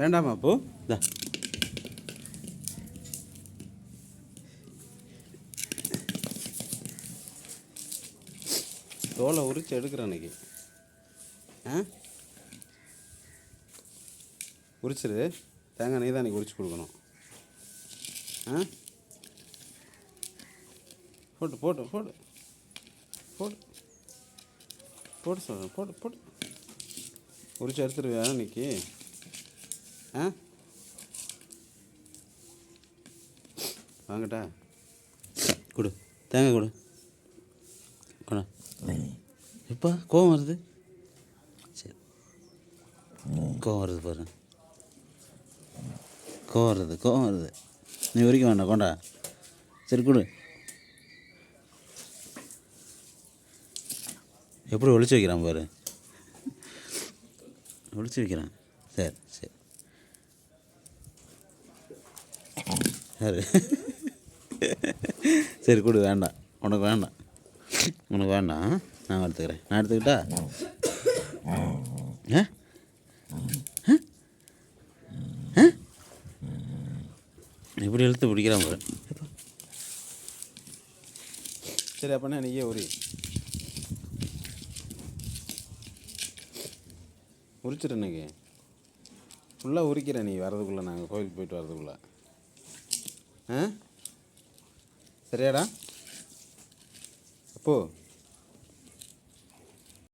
வேண்டாமா அப்போ. இதா தோலை உரிச்சு எடுக்கிறேன் அன்னைக்கு. ஆ? உரிச்சிரு. தேங்காய் நெய் தான் அன்றைக்கி உரிச்சு கொடுக்கணும். ஆ? போட்டு போட்டு போட்டு. போட்டு. போட்டு சொல்கிறேன் போட்டு போட்டு. உரிச்சு எடுத்துருவியா அன்னைக்கு? ஆ? வாங்கட்டா. கொடு. தேங்காய் கொடு. கொடா. எப்பா கோவம் வருது? சரி. கோவம் வருது பாரு. கோவம் வருது கோவம் வருது. நீ உரிக்க வேண்டாம் கொண்டா. சரி கொடு. எப்படி ஒழிச்சு வைக்கிறான் பாரு? ஒழிச்சு வைக்கிறான். சரி சரி. சரி சரி கொடு வேண்டாம். உனக்கு வேண்டாம். உனக்கு வேண்டாம். நான் எடுத்துக்கிறேன். நான் எடுத்துக்கிட்டா? ஆ? எப்படி இழுத்து பிடிக்கிறான் பாரு. சரி அப்போனா நீயே உரி. உரிச்சிட்டு இன்னைக்கு. ஃபுல்லாக உரிக்கிறேன் நீ வரதுக்குள்ளே நாங்கள் கோயிலுக்கு போயிட்டு வரதுக்குள்ளே ஆ சரியாடா அப்போ